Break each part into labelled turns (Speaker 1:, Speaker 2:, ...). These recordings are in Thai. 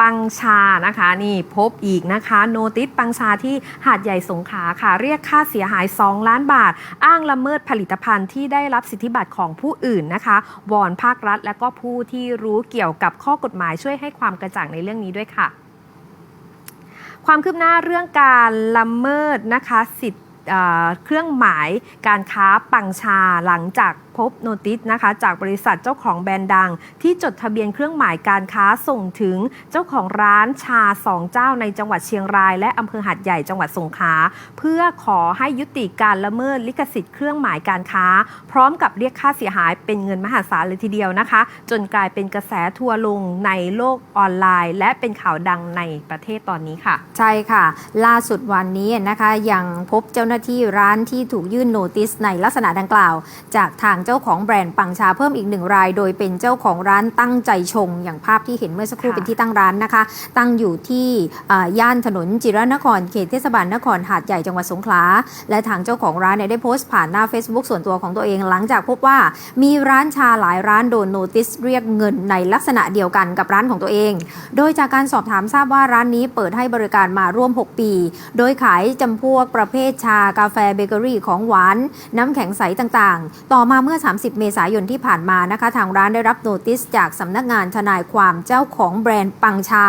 Speaker 1: ปังชานะคะนี่พบอีกนะคะ โนติสปังชาที่หาดใหญ่สงขลาค่ะ เรียกค่าเสียหาย 2 ล้านบาท อ้างละเมิดผลิตภัณฑ์ที่ได้รับสิทธิบัตรของผู้อื่นนะคะวอนภาครัฐ และก็ผู้ที่รู้เกี่ยวกับข้อกฎหมายช่วยให้ความกระจ่างในเรื่องนี้ด้วยค่ะ ความคืบหน้าเรื่องการละเมิดนะคะสิทธิ์เอ่อเครื่องหมายการค้าปังชาหลังจาก พบโนติสนะคะจากบริษัทเจ้าของแบรนด์ดัง ที่จดทะเบียนเครื่องหมายการค้าส่งถึงเจ้าของร้านชาสองเจ้าในจังหวัดเชียงราย และอำเภอหาดใหญ่จังหวัดสงขลาเพื่อขอให้ยุติการละเมิดลิขสิทธิ์เครื่องหมายการค้า พร้อมกับเรียกค่าเสียหายเป็นเงินมหาศาลเลยทีเดียวนะคะ จนกลายเป็นกระแสทัวลงในโลกออนไลน์ และเป็นข่าวดังในประเทศตอนนี้ค่ะ
Speaker 2: ใช่ค่ะ ล่าสุดวันนี้นะคะยังพบเจ้าหน้าที่ร้านที่ถูกยื่นโนติสในลักษณะดังกล่าว จากทางเจ้าของแบรนด์ปังชาเพิ่มอีกหนึ่งราย โดยเป็นเจ้าของร้านตั้งใจชง อย่างภาพที่เห็นเมื่อสักครู่เป็นที่ตั้งร้านนะคะ ตั้งอยู่ที่ย่านถนนจิรนครเขตเทศบาลนครหาดใหญ่จังหวัดสงขลาและทางเจ้าของร้านเนี่ยได้โพสต์ผ่านหน้า Facebook ส่วนตัวของตัวเองหลังจากพบว่ามีร้านชาหลายร้านโดนโนติสเรียกเงินในลักษณะเดียวกันกับร้านของตัวเอง โดยจากการสอบถามทราบว่าร้านนี้เปิดให้บริการมาร่วม 6 ปี โดยขายจำพวกประเภทชากาแฟเบเกอรี่ของหวาน น้ำแข็งใสต่างๆ ต่อมาเมื่อ30 เมษายนที่ผ่านมานะคะทางร้านได้รับโนติสจากสำนักงานทนายความเจ้าของแบรนด์ปังชา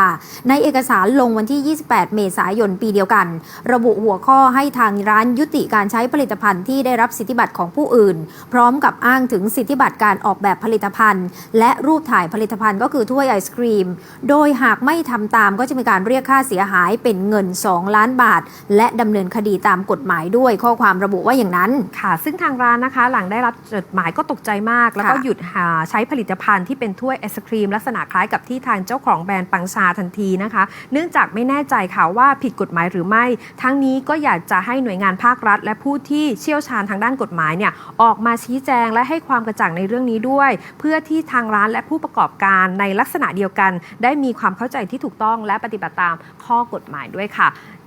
Speaker 2: ในเอกสารลงวันที่ 28 เมษายนปีเดียวกัน ระบุหัวข้อให้ทางร้านยุติการใช้ผลิตภัณฑ์ที่ได้รับสิทธิบัตรของผู้อื่น พร้อมกับอ้างถึงสิทธิบัตรการออกแบบผลิตภัณฑ์ และรูปถ่ายผลิตภัณฑ์ก็คือถ้วยไอศครีม โดยหากไม่ทำตามก็จะมีการเรียกค่าเสียหายเป็นเงิน 2 ล้านบาท และดำเนินคดีตามกฎหมายด้วยข้อความระบุว่าอย่างนั้น
Speaker 1: ค่ะ ซึ่งทางร้านนะคะหลังได้รับจดหมายก็ตกใจมาก แล้วก็
Speaker 2: ค่ะ
Speaker 1: หยุดหาใช้ผลิตภัณฑ์ที่เป็นถ้วยไอศครีมลักษณะคล้ายกับที่ทางเจ้าของแบรนด์ปังชาทันทีนะคะ เนื่องจากไม่แน่ใจค่ะว่าผิดกฎหมายหรือไม่ ทั้งนี้ก็อยากจะให้หน่วยงานภาครัฐ และผู้ที่เชี่ยวชาญทางด้านกฎหมายเนี่ยออกมาชี้แจงและให้ความกระจ่างในเรื่องนี้ด้วย เพื่อที่ทางร้านและผู้ประกอบการในลักษณะเดียวกัน ได้มีความเข้าใจที่ถูกต้องและปฏิบัติตามข้อกฎหมายด้วยค่ะ